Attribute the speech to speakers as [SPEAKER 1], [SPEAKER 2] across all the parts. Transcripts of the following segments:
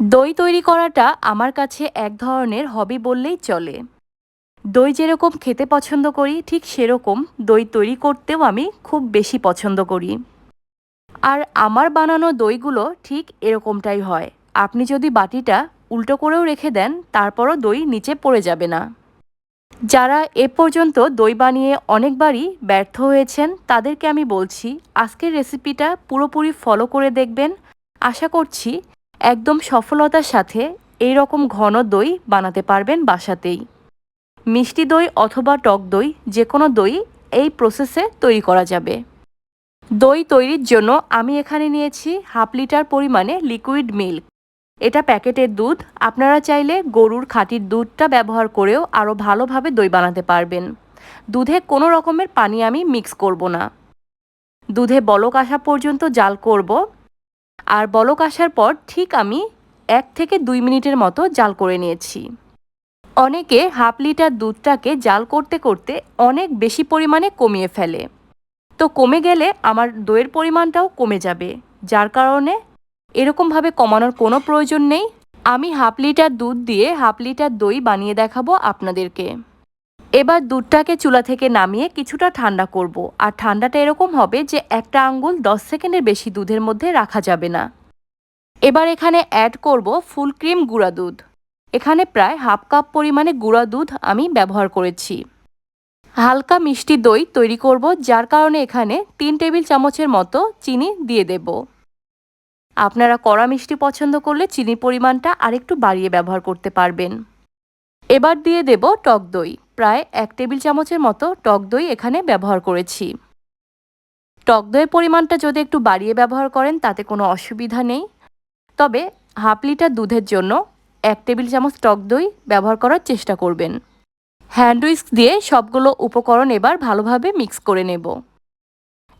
[SPEAKER 1] দই তৈরি করাটা আমার কাছে এক ধরনের হবি বললেই চলে। দই যেরকম খেতে পছন্দ করি, ঠিক সেরকম দই তৈরি করতেও আমি খুব বেশি পছন্দ করি। আর আমার বানানো দইগুলো ঠিক এরকমটাই হয়। আপনি যদি বাটিটা উল্টো করেও রেখে দেন, তারপরও দই নিচে পড়ে যাবে না। যারা এ পর্যন্ত দই বানিয়ে অনেকবারই ব্যর্থ হয়েছেন, তাদেরকে আমি বলছি, আজকের রেসিপিটা পুরোপুরি ফলো করে দেখবেন। আশা করছি একদম সফলতার সাথে এই রকম ঘন দই বানাতে পারবেন বাসাতেই। মিষ্টি দই অথবা টক দই যে কোনো দই এই প্রসেসে তৈরি করা যাবে। দই তৈরির জন্য আমি এখানে নিয়েছি হাফ লিটার পরিমাণে লিকুইড মিল্ক এটা প্যাকেটের দুধ, আপনারা চাইলে গরুর খাঁটির দুধটা ব্যবহার করেও আরও ভালোভাবে দই বানাতে পারবেন। দুধে কোনো রকমের পানি আমি মিক্স করব না। দুধে বলক আসা পর্যন্ত জাল করব। আর বলক আসার পর ঠিক আমি এক থেকে দুই মিনিটের মতো জাল করে নিয়েছি। অনেকে হাফ লিটার দুধটাকে জাল করতে করতে অনেক বেশি পরিমাণে কমিয়ে ফেলে। তো কমে গেলে আমার দইয়ের পরিমাণটাও কমে যাবে, যার কারণে এরকমভাবে কমানোর কোনো প্রয়োজন নেই। আমি হাফ লিটার দুধ দিয়ে হাফ লিটার দই বানিয়ে দেখাবো আপনাদেরকে। এবার দুধটাকে চুলা থেকে নামিয়ে কিছুটা ঠান্ডা করব। আর ঠান্ডাটা এরকম হবে যে একটা আঙ্গুল 10 সেকেন্ডের বেশি দুধের মধ্যে রাখা যাবে না। এবার এখানে অ্যাড করব ফুল ক্রিম গুঁড়া দুধ। এখানে প্রায় হাফ কাপ পরিমাণে গুঁড়া দুধ আমি ব্যবহার করেছি। হালকা মিষ্টি দই তৈরি করব, যার কারণে এখানে তিন টেবিল চামচের মতো চিনি দিয়ে দেব। আপনারা কড়া মিষ্টি পছন্দ করলে চিনির পরিমাণটা আরেকটু বাড়িয়ে ব্যবহার করতে পারবেন। এবার দিয়ে দেব টক দই। প্রায় এক টেবিল চামচের মতো টক দই এখানে ব্যবহার করেছি। টক দইয়ের পরিমাণটা যদি একটু বাড়িয়ে ব্যবহার করেন, তাতে কোনো অসুবিধা নেই। তবে হাফ লিটার দুধের জন্য এক টেবিল চামচ টক দই ব্যবহার করার চেষ্টা করবেন। হ্যান্ড উইস্ক দিয়ে সবগুলো উপকরণ এবার ভালোভাবে মিক্স করে নেব।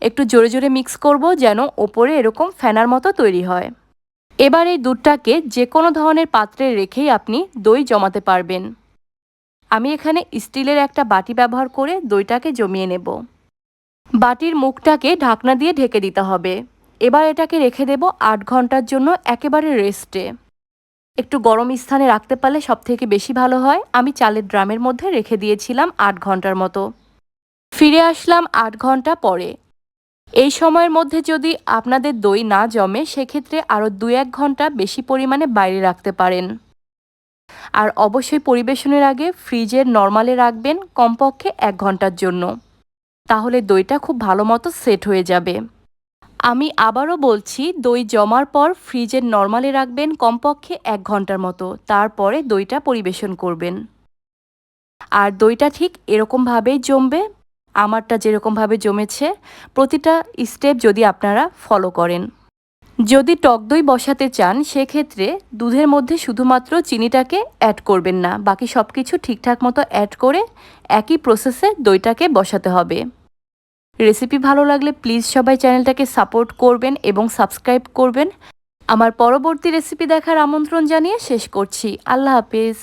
[SPEAKER 1] একটু জোরে জোরে মিক্স করব যেন ওপরে এরকম ফ্যানার মতো তৈরি হয়। এবার এই দুধটাকে যে কোনো ধরনের পাত্রে রেখেই আপনি দই জমাতে পারবেন। আমি এখানে স্টিলের একটা বাটি ব্যবহার করে দইটাকে জমিয়ে নেব। বাটির মুখটাকে ঢাকনা দিয়ে ঢেকে দিতে হবে। এবার এটাকে রেখে দেব আট ঘণ্টার জন্য একেবারে রেস্টে। একটু গরম স্থানে রাখতে পারলে সব থেকে বেশি ভালো হয়। আমি চালের ড্রামের মধ্যে রেখে দিয়েছিলাম আট ঘণ্টার মতো। ফিরে আসলাম আট ঘণ্টা পরে। এই সময়ের মধ্যে যদি আপনাদের দই না জমে, সেক্ষেত্রে আরও দু এক ঘণ্টা বেশি পরিমাণে বাইরে রাখতে পারেন। আর অবশ্যই পরিবেশনের আগে ফ্রিজের নর্মালে রাখবেন কমপক্ষে এক ঘণ্টার জন্য। তাহলে দইটা খুব ভালো মতো সেট হয়ে যাবে। আমি আবারও বলছি, দই জমার পর ফ্রিজের নর্মালে রাখবেন কমপক্ষে এক ঘণ্টার মতো। তারপরে দইটা পরিবেশন করবেন। আর দইটা ঠিক এরকমভাবেই জমবে। আমারটা যেরকমভাবে জমেছে, প্রতিটা স্টেপ যদি আপনারা ফলো করেন। যদি টক দই বসাতে চান, সেক্ষেত্রে দুধের মধ্যে শুধুমাত্র চিনিটাকে অ্যাড করবেন না। বাকি সব কিছু ঠিকঠাক মতো অ্যাড করে একই প্রসেসে দইটাকে বসাতে হবে। রেসিপি ভালো লাগলে প্লিজ সবাই চ্যানেলটাকে সাপোর্ট করবেন এবং সাবস্ক্রাইব করবেন। আমার পরবর্তী রেসিপি দেখার আমন্ত্রণ জানিয়ে শেষ করছি। আল্লাহ হাফিজ।